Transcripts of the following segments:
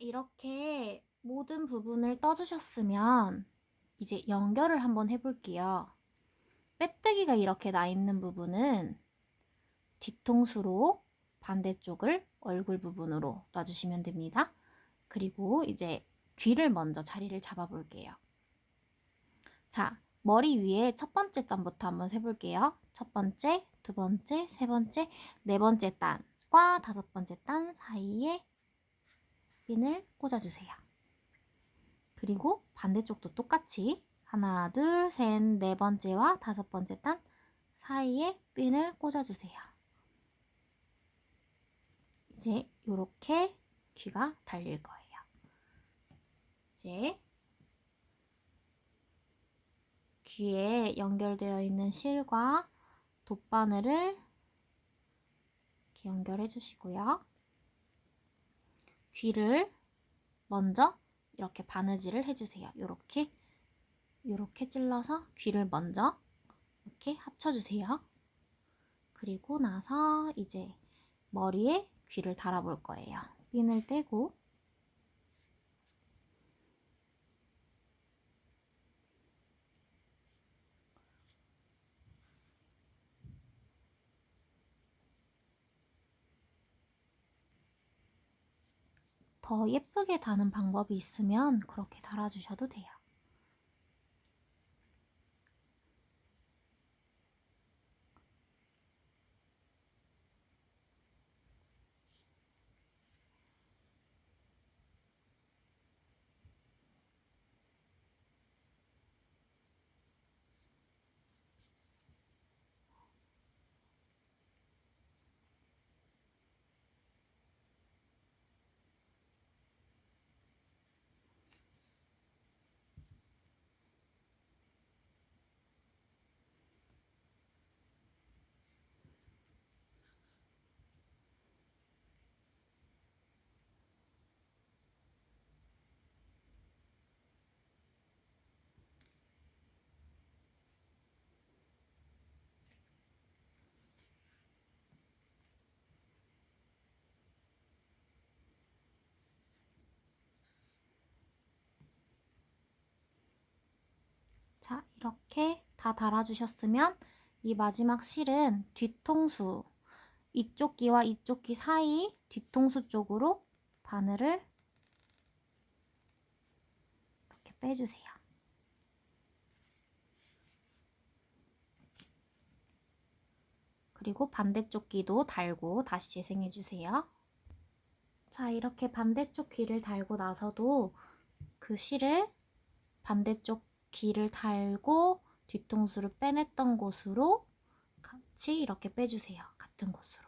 이렇게 모든 부분을 떠주셨으면 이제 연결을 한번 해볼게요. 빼뜨기가 이렇게 나 있는 부분은 뒤통수로 반대쪽을 얼굴 부분으로 놔주시면 됩니다. 그리고 이제 귀를 먼저 자리를 잡아볼게요. 자, 머리 위에 첫 번째 단부터 한번 세볼게요. 첫 번째, 두 번째, 세 번째, 네 번째 단과 다섯 번째 단 사이에 핀을 꽂아주세요. 그리고 반대쪽도 똑같이 하나, 둘, 셋, 네 번째와 다섯 번째 단 사이에 핀을 꽂아주세요. 이제 이렇게 귀가 달릴 거예요. 이제 귀에 연결되어 있는 실과 돗바늘을 이렇게 연결해 주시고요. 귀를 먼저 이렇게 바느질을 해주세요. 이렇게 이렇게 찔러서 귀를 먼저 이렇게 합쳐주세요. 그리고 나서 이제 머리에 귀를 달아볼 거예요. 핀을 떼고 더 예쁘게 다는 방법이 있으면 그렇게 달아주셔도 돼요. 자, 이렇게 다 달아주셨으면 이 마지막 실은 뒤통수, 이쪽 귀와 이쪽 귀 사이 뒤통수 쪽으로 바늘을 이렇게 빼주세요. 그리고 반대쪽 귀도 달고 다시 재생해주세요. 자, 이렇게 반대쪽 귀를 달고 나서도 그 실을 반대쪽 귀를 달고 뒤통수를 빼냈던 곳으로 같이 이렇게 빼주세요. 같은 곳으로.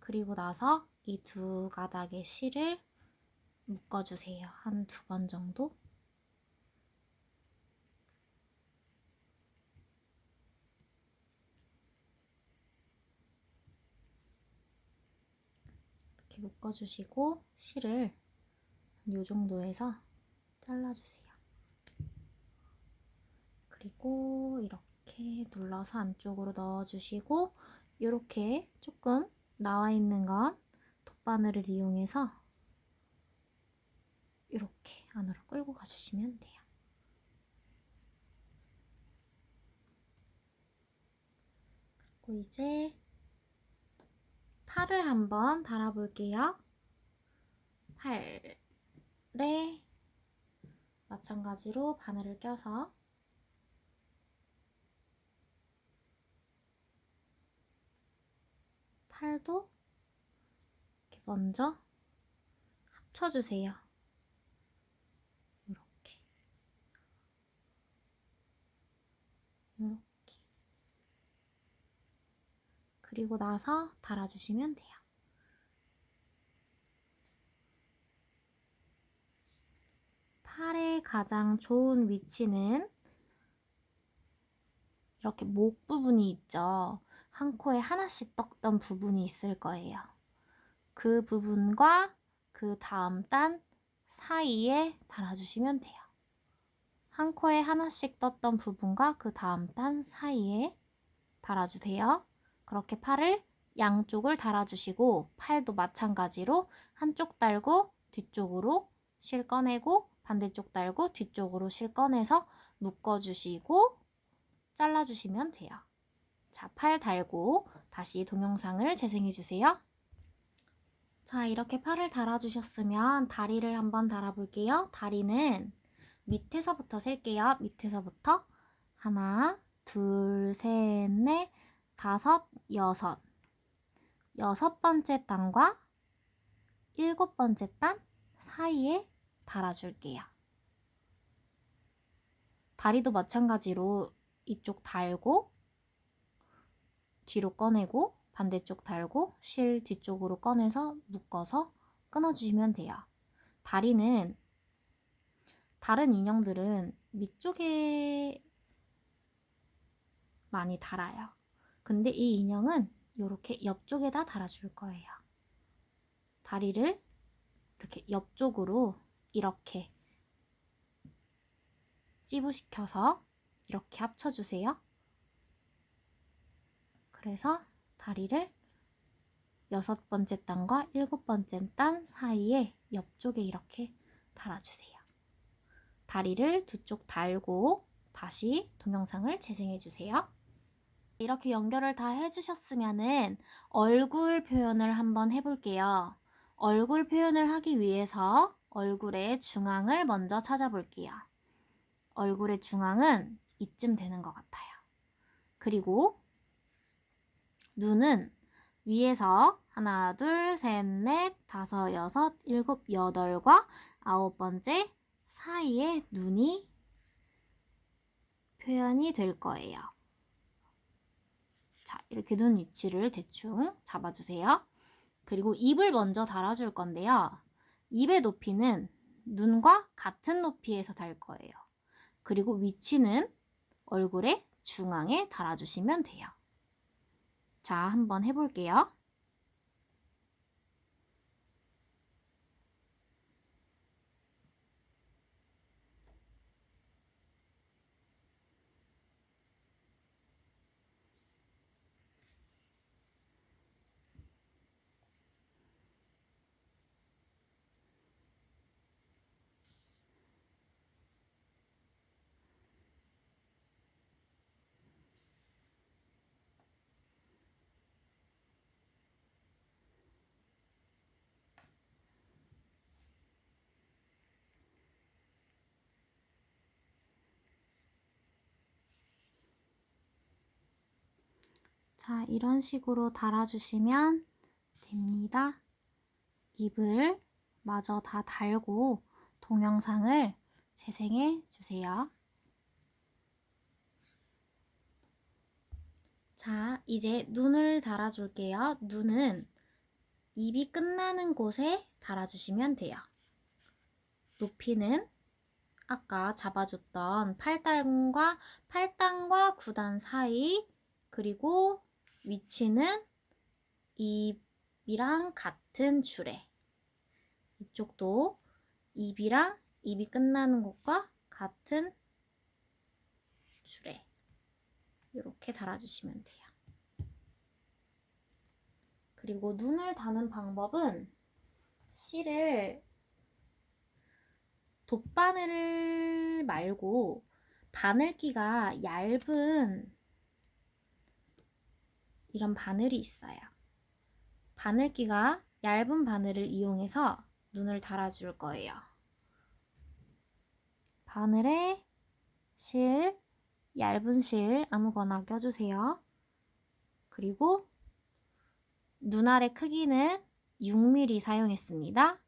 그리고 나서 이 두 가닥의 실을 묶어주세요. 한 두 번 정도. 이렇게 묶어주시고 실을 이 정도에서 잘라주세요. 그리고 이렇게 눌러서 안쪽으로 넣어주시고 이렇게 조금 나와 있는 건 돗바늘을 이용해서 이렇게 안으로 끌고 가주시면 돼요. 그리고 이제 팔을 한번 달아볼게요. 팔에 마찬가지로 바늘을 껴서 팔도 이렇게 먼저 합쳐주세요. 이렇게. 이렇게. 그리고 나서 달아주시면 돼요. 팔의 가장 좋은 위치는 이렇게 목 부분이 있죠. 한 코에 하나씩 떴던 부분이 있을 거예요. 그 부분과 그 다음 단 사이에 달아주시면 돼요. 한 코에 하나씩 떴던 부분과 그 다음 단 사이에 달아주세요. 그렇게 팔을 양쪽을 달아주시고 팔도 마찬가지로 한쪽 달고 뒤쪽으로 실 꺼내고 반대쪽 달고 뒤쪽으로 실 꺼내서 묶어주시고 잘라주시면 돼요. 자, 팔 달고 다시 동영상을 재생해 주세요. 자, 이렇게 팔을 달아주셨으면 다리를 한번 달아볼게요. 다리는 밑에서부터 셀게요. 밑에서부터 하나, 둘, 셋, 넷, 다섯, 여섯. 여섯 번째 단과 일곱 번째 단 사이에 달아줄게요. 다리도 마찬가지로 이쪽 달고 뒤로 꺼내고 반대쪽 달고 실 뒤쪽으로 꺼내서 묶어서 끊어주시면 돼요. 다리는 다른 인형들은 밑쪽에 많이 달아요. 근데 이 인형은 이렇게 옆쪽에다 달아줄 거예요. 다리를 이렇게 옆쪽으로 이렇게 찌부시켜서 이렇게 합쳐주세요. 그래서 다리를 여섯 번째 단과 일곱 번째 단 사이에 옆쪽에 이렇게 달아주세요. 다리를 두 쪽 달고 다시 동영상을 재생해 주세요. 이렇게 연결을 다 해주셨으면은 얼굴 표현을 한번 해볼게요. 얼굴 표현을 하기 위해서 얼굴의 중앙을 먼저 찾아볼게요. 얼굴의 중앙은 이쯤 되는 것 같아요. 그리고 눈은 위에서 하나, 둘, 셋, 넷, 다섯, 여섯, 일곱, 여덟과 아홉 번째 사이에 눈이 표현이 될 거예요. 자, 이렇게 눈 위치를 대충 잡아주세요. 그리고 입을 먼저 달아줄 건데요. 입의 높이는 눈과 같은 높이에서 달 거예요. 그리고 위치는 얼굴의 중앙에 달아주시면 돼요. 자, 한번 해볼게요. 자, 이런 식으로 달아주시면 됩니다. 입을 마저 다 달고 동영상을 재생해 주세요. 자, 이제 눈을 달아줄게요. 눈은 입이 끝나는 곳에 달아주시면 돼요. 높이는 아까 잡아줬던 8단과 8단과 9단 사이 그리고 위치는 입이랑 같은 줄에 이쪽도 입이랑 입이 끝나는 곳과 같은 줄에 이렇게 달아주시면 돼요. 그리고 눈을 다는 방법은 실을 돗바늘 말고 바늘기가 얇은 이런 바늘이 있어요. 바늘기가 얇은 바늘을 이용해서 눈을 달아줄 거예요. 바늘에 실, 얇은 실 아무거나 껴주세요. 그리고 눈알의 크기는 6mm 사용했습니다.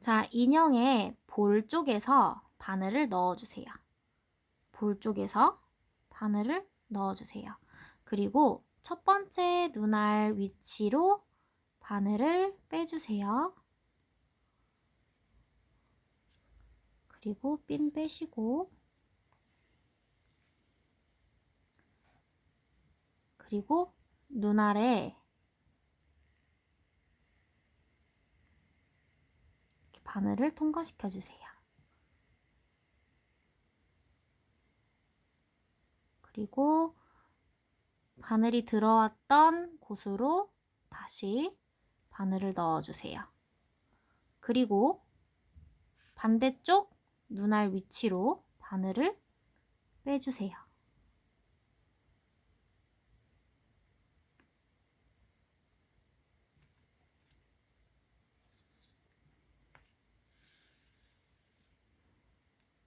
자, 인형의 볼 쪽에서 바늘을 넣어주세요. 볼 쪽에서 바늘을 넣어주세요. 그리고 첫 번째 눈알 위치로 바늘을 빼주세요. 그리고 핀 빼시고 그리고 눈알에 바늘을 통과시켜 주세요. 그리고 바늘이 들어왔던 곳으로 다시 바늘을 넣어주세요. 그리고 반대쪽 눈알 위치로 바늘을 빼주세요.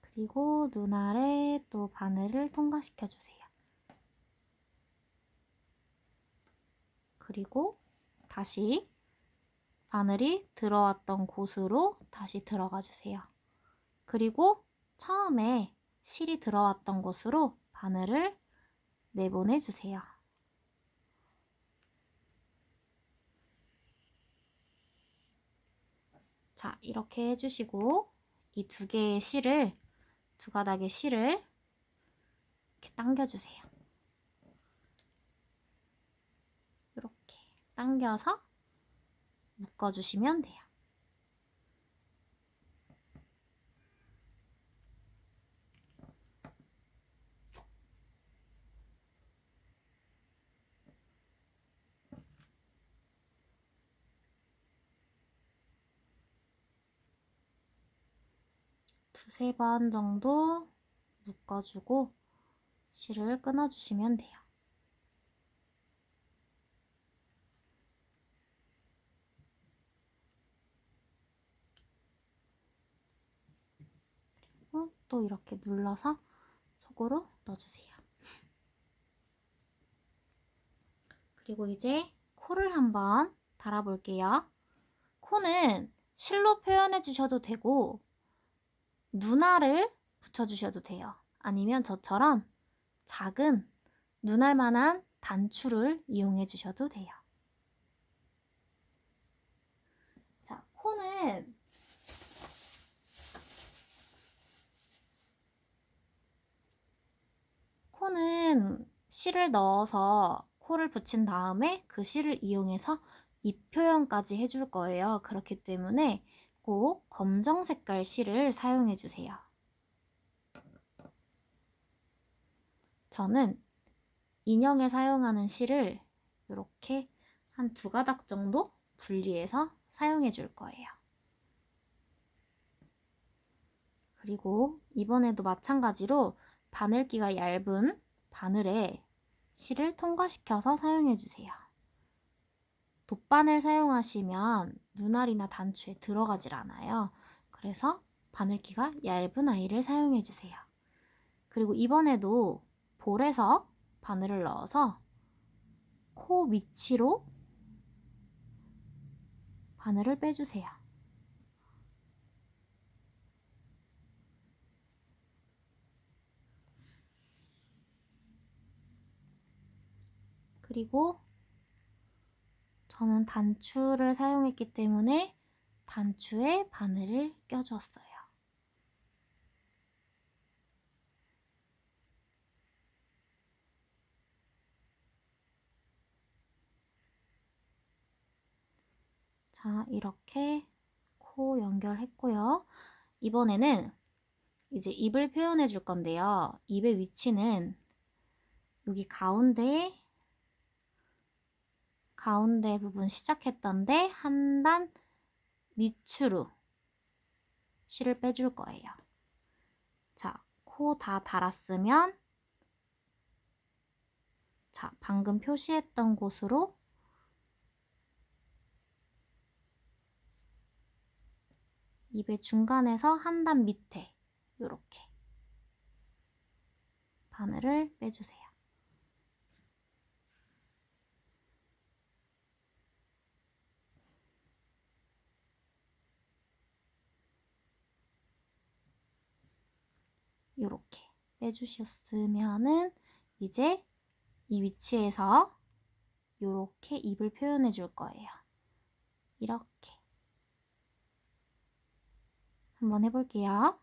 그리고 눈알에 또 바늘을 통과시켜 주세요. 그리고 다시 바늘이 들어왔던 곳으로 다시 들어가 주세요. 그리고 처음에 실이 들어왔던 곳으로 바늘을 내보내 주세요. 자, 이렇게 해주시고 이 두 개의 실을 두 가닥의 실을 이렇게 당겨주세요. 이렇게 당겨서 묶어주시면 돼요. 두세 번 정도 묶어주고 실을 끊어주시면 돼요. 또 이렇게 눌러서 속으로 넣어주세요. 그리고 이제 코를 한번 달아볼게요. 코는 실로 표현해 주셔도 되고 눈알을 붙여주셔도 돼요. 아니면 저처럼 작은 눈알만한 단추를 이용해 주셔도 돼요. 자, 코는 코는 실을 넣어서 코를 붙인 다음에 그 실을 이용해서 입 표현까지 해줄 거예요. 그렇기 때문에 꼭 검정 색깔 실을 사용해 주세요. 저는 인형에 사용하는 실을 이렇게 한 두 가닥 정도 분리해서 사용해 줄 거예요. 그리고 이번에도 마찬가지로 바늘기가 얇은 바늘에 실을 통과시켜서 사용해 주세요. 돗바늘 사용하시면 눈알이나 단추에 들어가질 않아요. 그래서 바늘기가 얇은 아이를 사용해 주세요. 그리고 이번에도 볼에서 바늘을 넣어서 코 위치로 바늘을 빼주세요. 그리고 저는 단추를 사용했기 때문에 단추에 바늘을 껴주었어요. 자, 이렇게 코 연결했고요. 이번에는 이제 입을 표현해 줄 건데요. 입의 위치는 여기 가운데 가운데 부분 시작했던데 한 단 밑으로 실을 빼줄 거예요. 자, 코 다 달았으면 자, 방금 표시했던 곳으로 입의 중간에서 한 단 밑에 이렇게 바늘을 빼주세요. 이렇게 빼주셨으면은 이제 이 위치에서 이렇게 입을 표현해 줄 거예요. 이렇게 한번 해볼게요.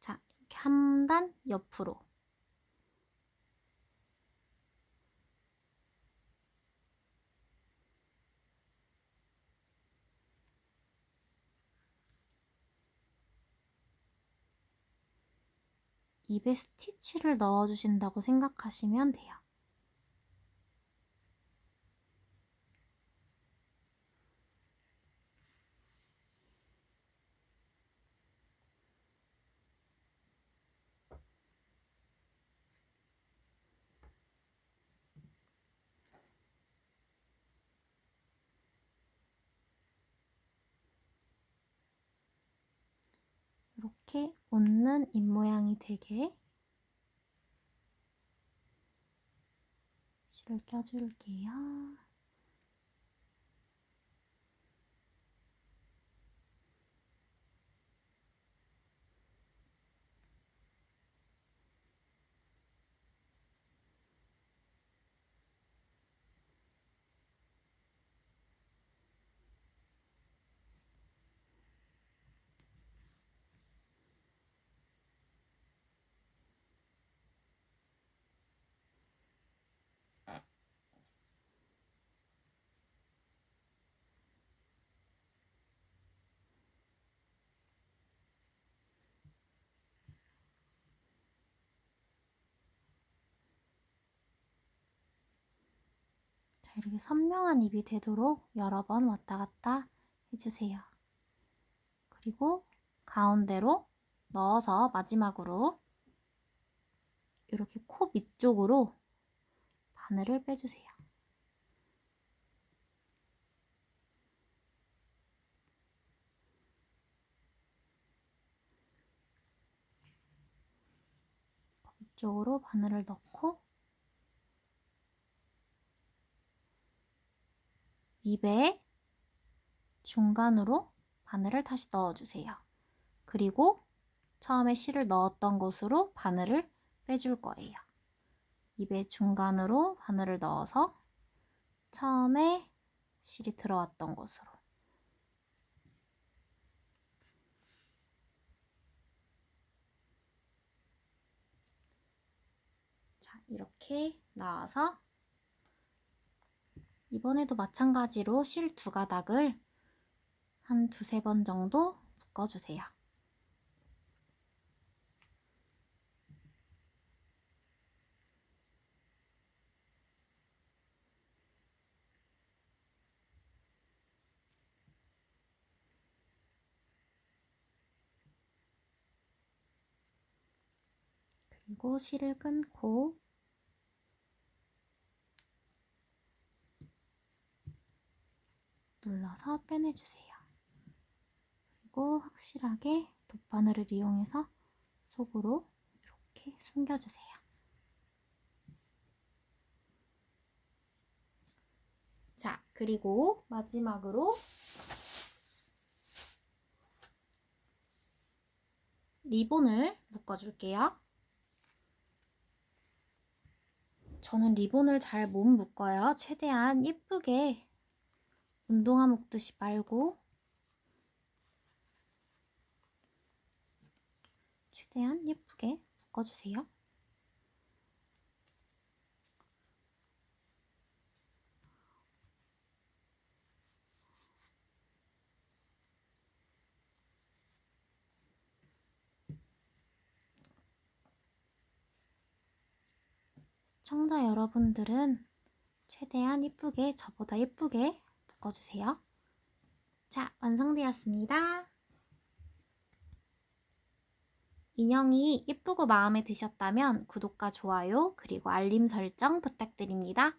자, 이렇게 한 단 옆으로 입에 스티치를 넣어주신다고 생각하시면 돼요. 이렇게 웃는 입 모양이 되게 실을 껴줄게요. 자, 이렇게 선명한 입이 되도록 여러 번 왔다 갔다 해주세요. 그리고 가운데로 넣어서 마지막으로 이렇게 코 밑쪽으로 바늘을 빼주세요. 코 밑쪽으로 바늘을 넣고 입에 중간으로 바늘을 다시 넣어주세요. 그리고 처음에 실을 넣었던 곳으로 바늘을 빼줄 거예요. 입의 중간으로 바늘을 넣어서 처음에 실이 들어왔던 곳으로 자 이렇게 나와서 이번에도 마찬가지로 실 두 가닥을 한 두세 번 정도 묶어주세요. 그리고 실을 끊고 눌러서 빼내주세요. 그리고 확실하게 돗바늘을 이용해서 속으로 이렇게 숨겨주세요. 자, 그리고 마지막으로 리본을 묶어줄게요. 저는 리본을 잘 못 묶어요. 최대한 예쁘게 운동화 묶듯이 말고 최대한 예쁘게 묶어주세요. 시청자 여러분들은 최대한 예쁘게 저보다 예쁘게 묶어주세요. 자, 완성되었습니다. 인형이 예쁘고 마음에 드셨다면 구독과 좋아요 그리고 알림 설정 부탁드립니다.